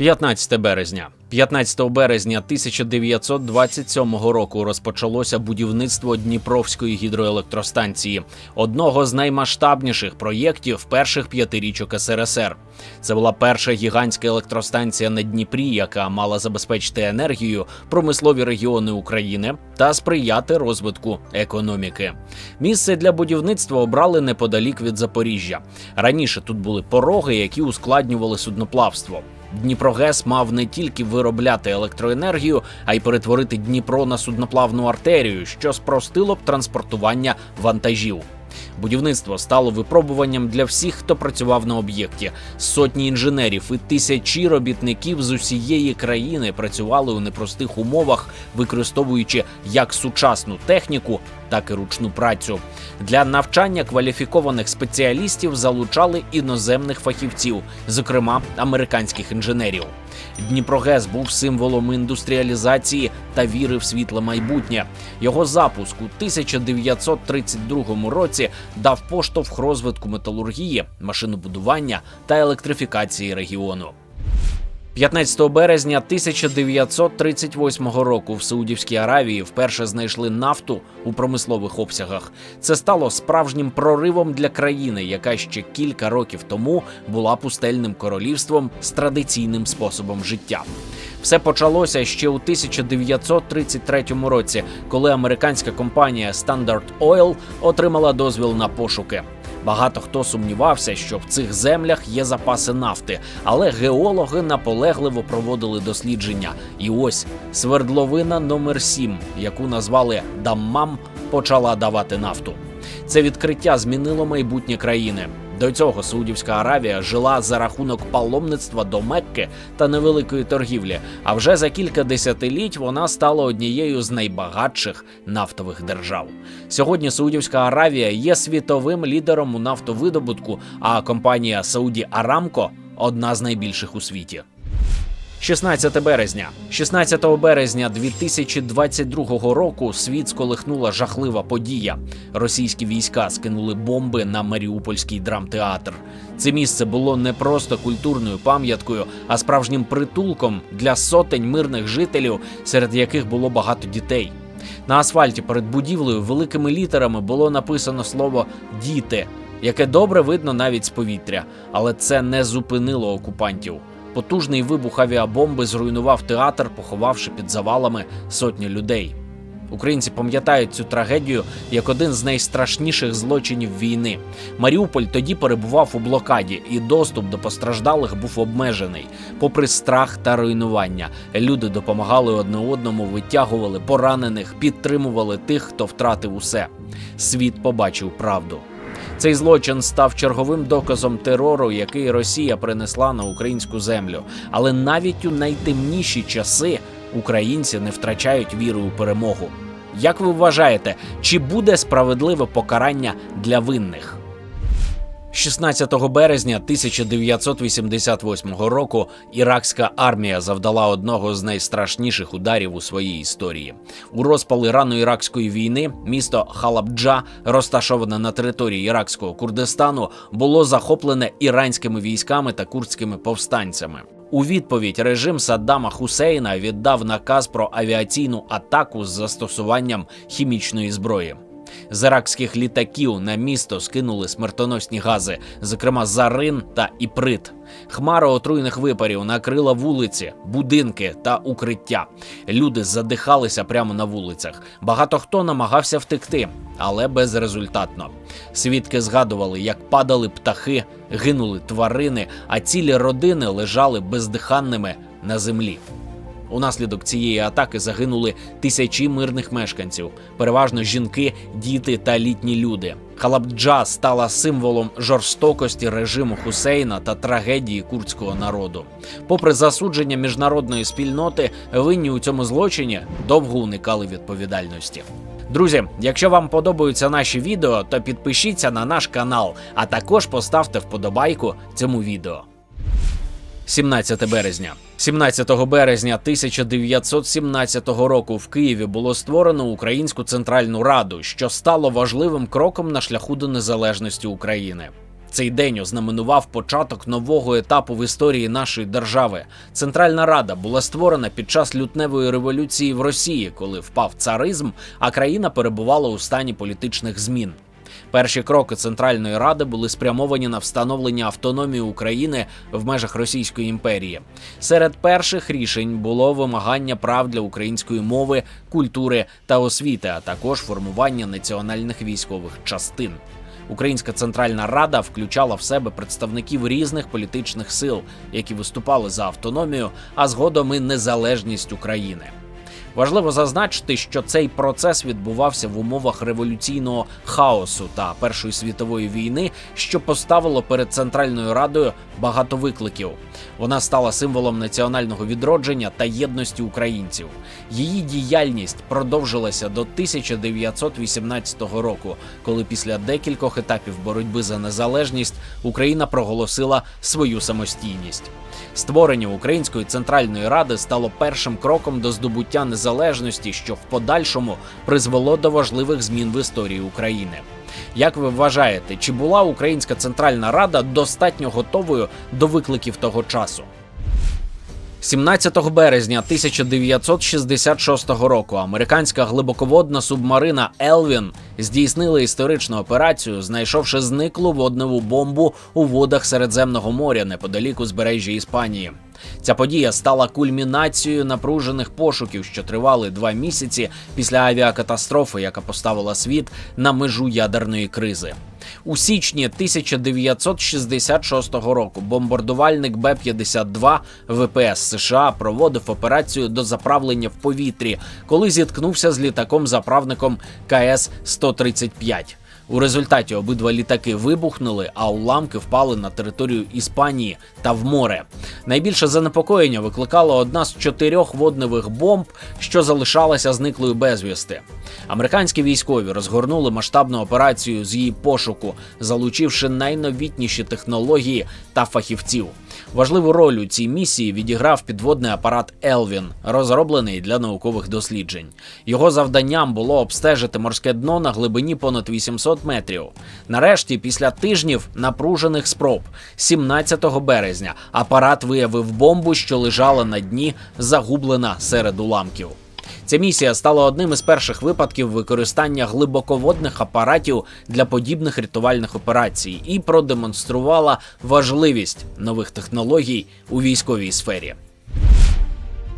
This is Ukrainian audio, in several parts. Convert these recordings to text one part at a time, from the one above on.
15 березня. 15 березня 1927 року розпочалося будівництво Дніпровської гідроелектростанції, одного з наймасштабніших проєктів перших п'ятирічок СРСР. Це була перша гігантська електростанція на Дніпрі, яка мала забезпечити енергію промислові регіони України та сприяти розвитку економіки. Місце для будівництва обрали неподалік від Запоріжжя. Раніше тут були пороги, які ускладнювали судноплавство. Дніпрогес мав не тільки виробляти електроенергію, а й перетворити Дніпро на судноплавну артерію, що спростило б транспортування вантажів. Будівництво стало випробуванням для всіх, хто працював на об'єкті. Сотні інженерів і тисячі робітників з усієї країни працювали у непростих умовах, використовуючи як сучасну техніку, так і ручну працю. Для навчання кваліфікованих спеціалістів залучали іноземних фахівців, зокрема американських інженерів. Дніпрогес був символом індустріалізації та віри в світле майбутнє. Його запуск у 1932 році дав поштовх розвитку металургії, машинобудування та електрифікації регіону. 15 березня 1938 року в Саудівській Аравії вперше знайшли нафту у промислових обсягах. Це стало справжнім проривом для країни, яка ще кілька років тому була пустельним королівством з традиційним способом життя. Все почалося ще у 1933 році, коли американська компанія Standard Oil отримала дозвіл на пошуки. Багато хто сумнівався, що в цих землях є запаси нафти, але геологи наполегливо проводили дослідження. І ось свердловина номер 7 яку назвали Даммам, почала давати нафту. Це відкриття змінило майбутнє країни. До цього Саудівська Аравія жила за рахунок паломництва до Мекки та невеликої торгівлі. А вже за кілька десятиліть вона стала однією з найбагатших нафтових держав. Сьогодні Саудівська Аравія є світовим лідером у нафтовидобутку, а компанія Сауді Арамко одна з найбільших у світі. 16 березня, 16 березня 2022 року світ сколихнула жахлива подія. Російські війська скинули бомби на Маріупольський драмтеатр. Це місце було не просто культурною пам'яткою, а справжнім притулком для сотень мирних жителів, серед яких було багато дітей. На асфальті перед будівлею великими літерами було написано слово діти, яке добре видно навіть з повітря, але це не зупинило окупантів. Потужний вибух авіабомби зруйнував театр, поховавши під завалами сотні людей. Українці пам'ятають цю трагедію як один з найстрашніших злочинів війни. Маріуполь тоді перебував у блокаді, і доступ до постраждалих був обмежений. Попри страх та руйнування, люди допомагали одне одному, витягували поранених, підтримували тих, хто втратив усе. Світ побачив правду. Цей злочин став черговим доказом терору, який Росія принесла на українську землю. Але навіть у найтемніші часи українці не втрачають віри у перемогу. Як ви вважаєте, чи буде справедливе покарання для винних? 16 березня 1988 року іракська армія завдала одного з найстрашніших ударів у своїй історії. У розпал ірано-іракської війни місто Халабджа, розташоване на території іракського Курдистану, було захоплене іранськими військами та курдськими повстанцями. У відповідь режим Саддама Хусейна віддав наказ про авіаційну атаку з застосуванням хімічної зброї. З іракських літаків на місто скинули смертоносні гази, зокрема зарин та іприт. Хмара отруйних випарів накрила вулиці, будинки та укриття. Люди задихалися прямо на вулицях. Багато хто намагався втекти, але безрезультатно. Свідки згадували, як падали птахи, гинули тварини, а цілі родини лежали бездиханними на землі. Унаслідок цієї атаки загинули тисячі мирних мешканців, переважно жінки, діти та літні люди. Халабджа стала символом жорстокості режиму Хусейна та трагедії курдського народу. Попри засудження міжнародної спільноти, винні у цьому злочині довго уникали відповідальності. Друзі, якщо вам подобаються наші відео, то підпишіться на наш канал, а також поставте вподобайку цьому відео. 17 березня. 17 березня 1917 року в Києві було створено Українську Центральну Раду, що стало важливим кроком на шляху до незалежності України. Цей день ознаменував початок нового етапу в історії нашої держави. Центральна Рада була створена під час лютневої революції в Росії, коли впав царизм, а країна перебувала у стані політичних змін. Перші кроки Центральної Ради були спрямовані на встановлення автономії України в межах Російської імперії. Серед перших рішень було вимагання прав для української мови, культури та освіти, а також формування національних військових частин. Українська Центральна Рада включала в себе представників різних політичних сил, які виступали за автономію, а згодом і незалежність України. Важливо зазначити, що цей процес відбувався в умовах революційного хаосу та Першої світової війни, що поставило перед Центральною Радою багато викликів. Вона стала символом національного відродження та єдності українців. Її діяльність продовжилася до 1918 року, коли після декількох етапів боротьби за незалежність Україна проголосила свою самостійність. Створення Української центральної ради стало першим кроком до здобуття незалежності, що в подальшому призвело до важливих змін в історії України. Як ви вважаєте, чи була Українська Центральна Рада достатньо готовою до викликів того часу? 17 березня 1966 року американська глибоководна субмарина Елвін здійснила історичну операцію, знайшовши зниклу водневу бомбу у водах Середземного моря неподалік узбережжя Іспанії. Ця подія стала кульмінацією напружених пошуків, що тривали два місяці після авіакатастрофи, яка поставила світ на межу ядерної кризи. У січні 1966 року бомбардувальник Б-52 ВПС США проводив операцію до заправлення в повітрі, коли зіткнувся з літаком-заправником КС-135. У результаті обидва літаки вибухнули, а уламки впали на територію Іспанії та в море. Найбільше занепокоєння викликала одна з чотирьох водневих бомб, що залишалася зниклою безвісти. Американські військові розгорнули масштабну операцію з її пошуку, залучивши найновітніші технології та фахівців. Важливу роль у цій місії відіграв підводний апарат Елвін, розроблений для наукових досліджень. Його завданням було обстежити морське дно на глибині понад 800 метрів. Нарешті, після тижнів напружених спроб, 17 березня, апарат виявив бомбу, що лежала на дні, загублена серед уламків. Ця місія стала одним із перших випадків використання глибоководних апаратів для подібних рятувальних операцій і продемонструвала важливість нових технологій у військовій сфері.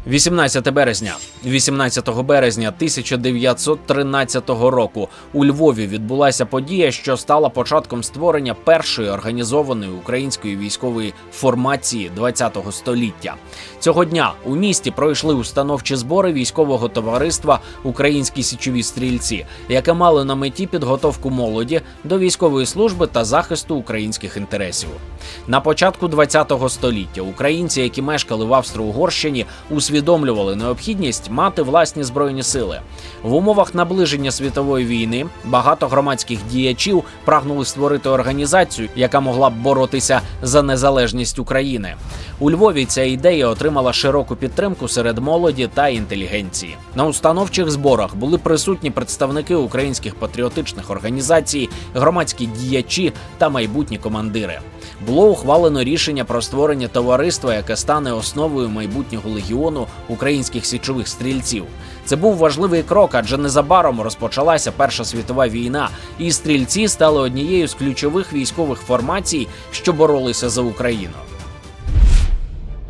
18 березня, 18 березня 1913 року у Львові відбулася подія, що стала початком створення першої організованої української військової формації ХХ століття. Цього дня у місті пройшли установчі збори військового товариства Українські січові стрільці, яке мали на меті підготовку молоді до військової служби та захисту українських інтересів. На початку ХХ століття українці, які мешкали в Австро-Угорщині, усвідомлювали необхідність мати власні збройні сили. В умовах наближення світової війни багато громадських діячів прагнули створити організацію, яка могла б боротися за незалежність України. У Львові ця ідея отримала широку підтримку серед молоді та інтелігенції. На установчих зборах були присутні представники українських патріотичних організацій, громадські діячі та майбутні командири. Було ухвалено рішення про створення товариства, яке стане основою майбутнього легіону українських січових стрільців. Це був важливий крок, адже незабаром розпочалася Перша світова війна, і стрільці стали однією з ключових військових формацій, що боролися за Україну.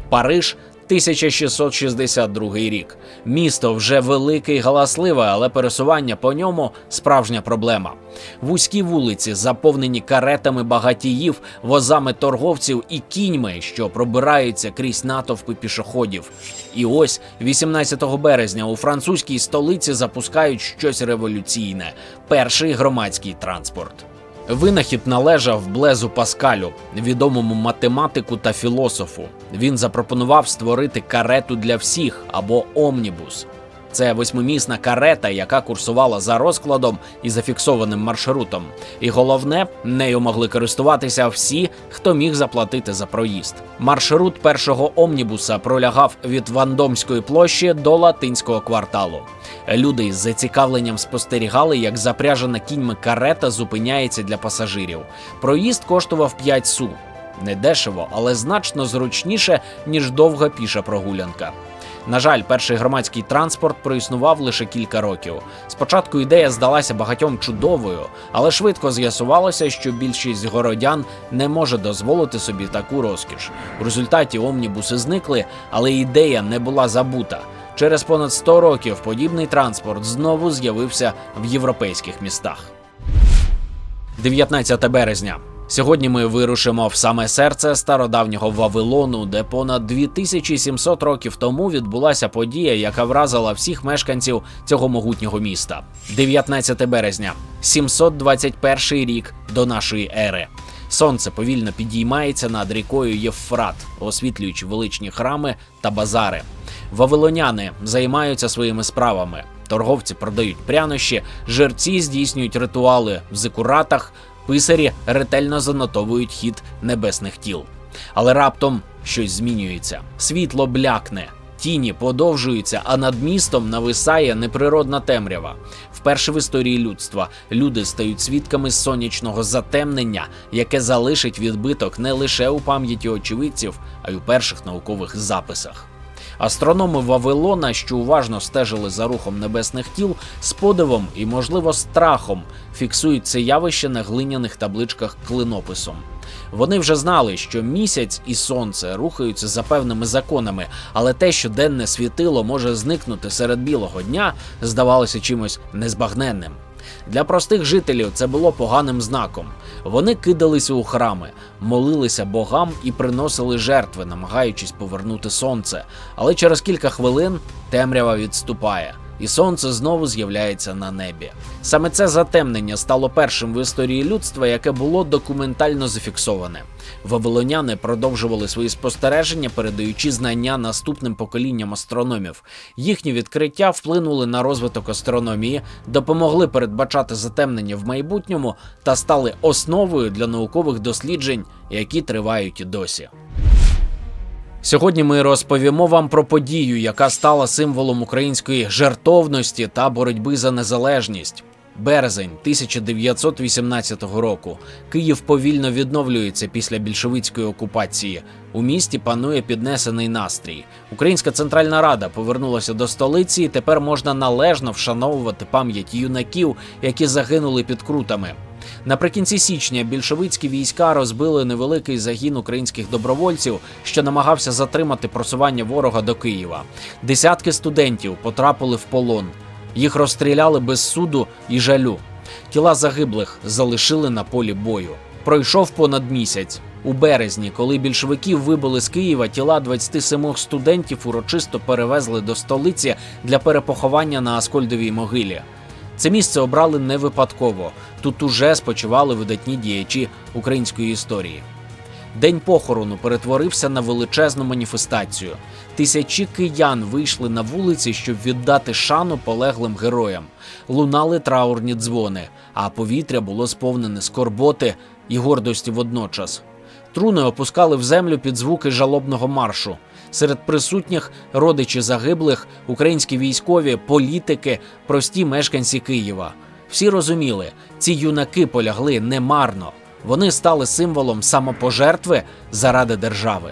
Париж. 1662 рік. Місто вже велике й галасливе, але пересування по ньому справжня проблема. Вузькі вулиці, заповнені каретами багатіїв, возами торговців і кіньми, що пробираються крізь натовпи пішоходів. І ось 18 березня у французькій столиці запускають щось революційне перший громадський транспорт. Винахід належав Блезу Паскалю, відомому математику та філософу. Він запропонував створити карету для всіх або омнібус. Це восьмимісна карета, яка курсувала за розкладом і зафіксованим маршрутом. І головне, нею могли користуватися всі, хто міг заплатити за проїзд. Маршрут першого омнібуса пролягав від Вандомської площі до латинського кварталу. Люди із зацікавленням спостерігали, як запряжена кіньми карета зупиняється для пасажирів. Проїзд коштував 5 су. Недешево, але значно зручніше, ніж довга піша прогулянка. На жаль, перший громадський транспорт проіснував лише кілька років. Спочатку ідея здалася багатьом чудовою, але швидко з'ясувалося, що більшість городян не може дозволити собі таку розкіш. У результаті омнібуси зникли, але ідея не була забута. Через понад 100 років подібний транспорт знову з'явився в європейських містах. 19 березня. Сьогодні ми вирушимо в саме серце стародавнього Вавилону, де понад 2700 років тому відбулася подія, яка вразила всіх мешканців цього могутнього міста. 19 березня, 721 рік до нашої ери. Сонце повільно підіймається над рікою Євфрат, освітлюючи величні храми та базари. Вавилоняни займаються своїми справами. Торговці продають прянощі, жерці здійснюють ритуали в зикуратах, писарі ретельно занотовують хід небесних тіл. Але раптом щось змінюється. Світло блякне, тіні подовжуються, а над містом нависає неприродна темрява. Вперше в історії людства люди стають свідками сонячного затемнення, яке залишить відбиток не лише у пам'яті очевидців, а й у перших наукових записах. Астрономи Вавилона, що уважно стежили за рухом небесних тіл, з подивом і, можливо, страхом фіксують це явище на глиняних табличках клинописом. Вони вже знали, що місяць і сонце рухаються за певними законами, але те, що денне світило може зникнути серед білого дня, здавалося чимось незбагненним. Для простих жителів це було поганим знаком. Вони кидалися у храми, молилися богам і приносили жертви, намагаючись повернути сонце. Але через кілька хвилин темрява відступає, і сонце знову з'являється на небі. Саме це затемнення стало першим в історії людства, яке було документально зафіксоване. Вавилоняни продовжували свої спостереження, передаючи знання наступним поколінням астрономів. Їхні відкриття вплинули на розвиток астрономії, допомогли передбачати затемнення в майбутньому та стали основою для наукових досліджень, які тривають і досі. Сьогодні ми розповімо вам про подію, яка стала символом української жертовності та боротьби за незалежність. Березень 1918 року. Київ повільно відновлюється після більшовицької окупації. У місті панує піднесений настрій. Українська центральна рада повернулася до столиці, і тепер можна належно вшановувати пам'ять юнаків, які загинули під крутами. Наприкінці січня більшовицькі війська розбили невеликий загін українських добровольців, що намагався затримати просування ворога до Києва. Десятки студентів потрапили в полон. Їх розстріляли без суду і жалю. Тіла загиблих залишили на полі бою. Пройшов понад місяць. У березні, коли більшовиків вибили з Києва, тіла 27 студентів урочисто перевезли до столиці для перепоховання на Аскольдовій могилі. Це місце обрали не випадково. Тут уже спочивали видатні діячі української історії. День похорону перетворився на величезну маніфестацію. Тисячі киян вийшли на вулиці, щоб віддати шану полеглим героям. Лунали траурні дзвони, а повітря було сповнене скорботи і гордості водночас. Труни опускали в землю під звуки жалобного маршу. Серед присутніх родичі загиблих, українські військові, політики, прості мешканці Києва. Всі розуміли, ці юнаки полягли немарно. Вони стали символом самопожертви заради держави.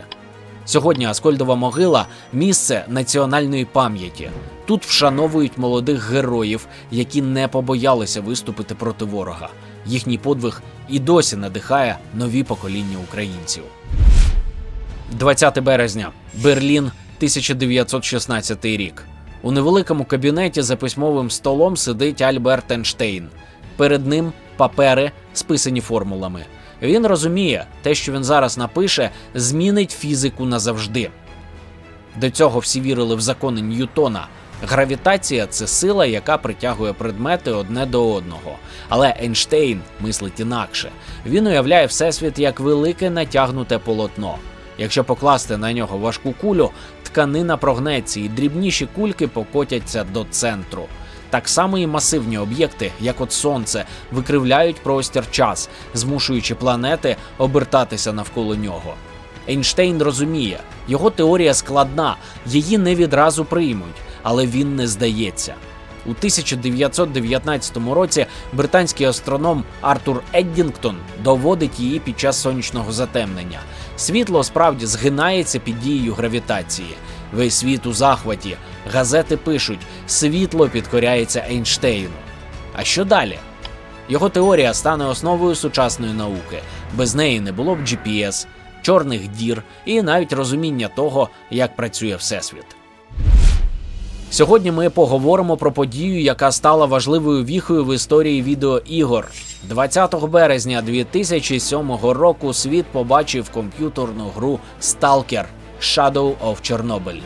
Сьогодні Аскольдова могила місце національної пам'яті. Тут вшановують молодих героїв, які не побоялися виступити проти ворога. Їхній подвиг і досі надихає нові покоління українців. 20 березня, Берлін, 1916 рік. У невеликому кабінеті за письмовим столом сидить Альберт Ейнштейн. Перед ним папери, списані формулами. Він розуміє, те, що він зараз напише, змінить фізику назавжди. До цього всі вірили в закони Ньютона. Гравітація це сила, яка притягує предмети одне до одного. Але Ейнштейн мислить інакше. Він уявляє всесвіт як велике натягнуте полотно. Якщо покласти на нього важку кулю, тканина прогнеться і дрібніші кульки покотяться до центру. Так само і масивні об'єкти, як от сонце, викривляють простір час, змушуючи планети обертатися навколо нього. Ейнштейн розуміє, його теорія складна, її не відразу приймуть, але він не здається. У 1919 році британський астроном Артур Еддінгтон доводить її під час сонячного затемнення. Світло справді згинається під дією гравітації. Весь світ у захваті. Газети пишуть: світло підкоряється Ейнштейну. А що далі? Його теорія стане основою сучасної науки. Без неї не було б GPS, чорних дір і навіть розуміння того, як працює Всесвіт. Сьогодні ми поговоримо про подію, яка стала важливою віхою в історії відеоігор. 20 березня 2007 року світ побачив комп'ютерну гру Stalker Shadow of Chernobyl,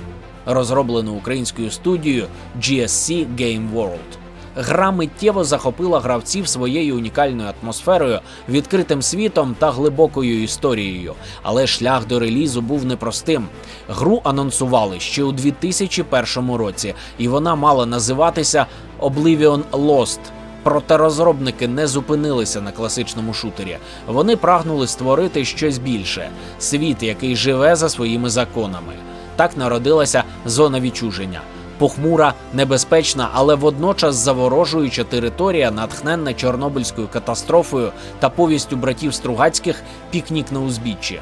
розроблену українською студією GSC Game World. Гра миттєво захопила гравців своєю унікальною атмосферою, відкритим світом та глибокою історією. Але шлях до релізу був непростим. Гру анонсували ще у 2001 році, і вона мала називатися Oblivion Lost. Проте розробники не зупинилися на класичному шутері. Вони прагнули створити щось більше світ, який живе за своїми законами. Так народилася зона відчуження. Похмура, небезпечна, але водночас заворожуюча територія, натхненна Чорнобильською катастрофою та повістю братів Стругацьких пікнік на узбіччі.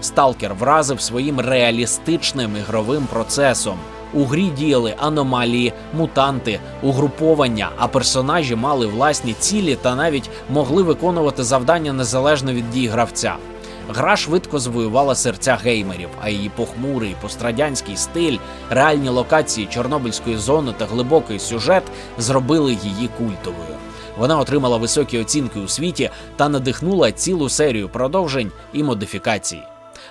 Сталкер вразив своїм реалістичним ігровим процесом. У грі діяли аномалії, мутанти, угруповання, а персонажі мали власні цілі та навіть могли виконувати завдання незалежно від дій гравця. Гра швидко завоювала серця геймерів, а її похмурий пострадянський стиль, реальні локації Чорнобильської зони та глибокий сюжет зробили її культовою. Вона отримала високі оцінки у світі та надихнула цілу серію продовжень і модифікацій.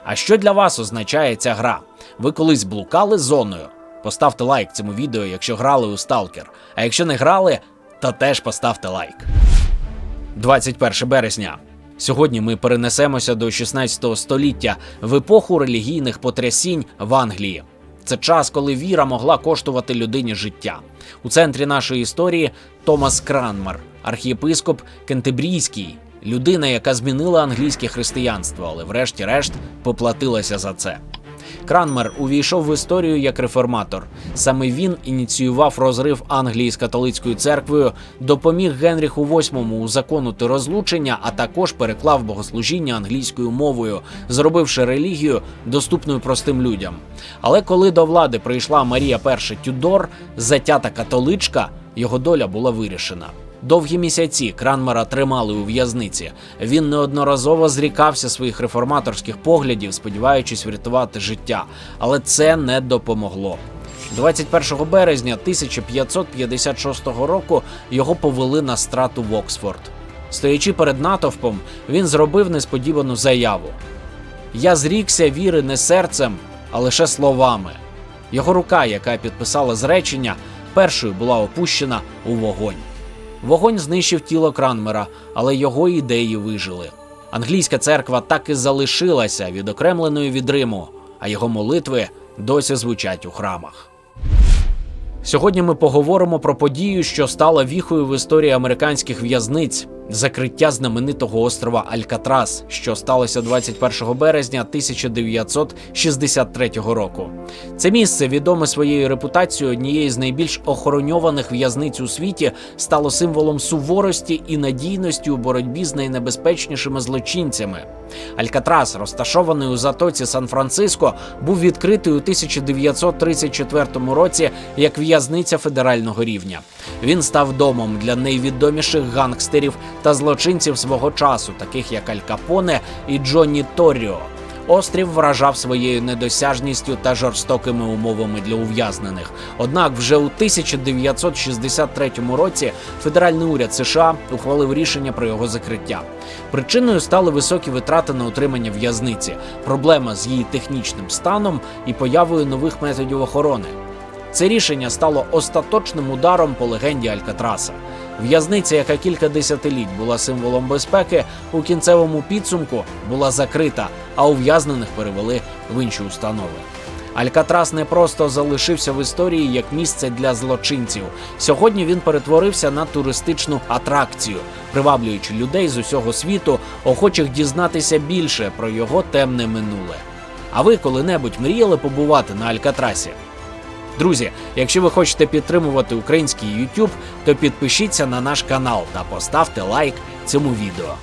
А що для вас означає ця гра? Ви колись блукали зоною? Поставте лайк цьому відео, якщо грали у Сталкер. А якщо не грали, то теж поставте лайк. 21 березня. Сьогодні ми перенесемося до 16 століття в епоху релігійних потрясінь в Англії. Це час, коли віра могла коштувати людині життя. У центрі нашої історії Томас Кранмер, архієпископ Кентебрійський, людина, яка змінила англійське християнство, але врешті-решт поплатилася за це. Кранмер увійшов в історію як реформатор. Саме він ініціював розрив Англії з католицькою церквою, допоміг Генріху VIII узаконити розлучення, а також переклав богослужіння англійською мовою, зробивши релігію доступною простим людям. Але коли до влади прийшла Марія І Тюдор, затята католичка, його доля була вирішена. Довгі місяці Кранмера тримали у в'язниці. Він неодноразово зрікався своїх реформаторських поглядів, сподіваючись врятувати життя, але це не допомогло. 21 березня 1556 року його повели на страту в Оксфорд. Стоячи перед натовпом, він зробив несподівану заяву: Я зрікся віри не серцем, а лише словами. Його рука, яка підписала зречення, першою була опущена у вогонь. Вогонь знищив тіло Кранмера, але його ідеї вижили. Англійська церква так і залишилася відокремленою від Риму, а його молитви досі звучать у храмах. Сьогодні ми поговоримо про подію, що стала віхою в історії американських в'язниць закриття знаменитого острова Алькатрас, що сталося 21 березня 1963 року. Це місце, відоме своєю репутацією однієї з найбільш охороньованих в'язниць у світі, стало символом суворості і надійності у боротьбі з найнебезпечнішими злочинцями. Алькатрас, розташований у затоці Сан-Франциско, був відкритий у 1934 році як в'язниця федерального рівня. Він став домом для найвідоміших гангстерів та злочинців свого часу, таких як Аль Капоне і Джонні Торріо. Острів вражав своєю недосяжністю та жорстокими умовами для ув'язнених. Однак, вже у 1963 році федеральний уряд США ухвалив рішення про його закриття. Причиною стали високі витрати на утримання в'язниці, проблема з її технічним станом і появою нових методів охорони. Це рішення стало остаточним ударом по легенді Алькатраса. В'язниця, яка кілька десятиліть була символом безпеки, у кінцевому підсумку була закрита, а ув'язнених перевели в інші установи. Алькатрас не просто залишився в історії як місце для злочинців. Сьогодні він перетворився на туристичну атракцію, приваблюючи людей з усього світу, охочих дізнатися більше про його темне минуле. А ви коли-небудь мріяли побувати на Алькатрасі? Друзі, якщо ви хочете підтримувати український YouTube, то підпишіться на наш канал та поставте лайк цьому відео.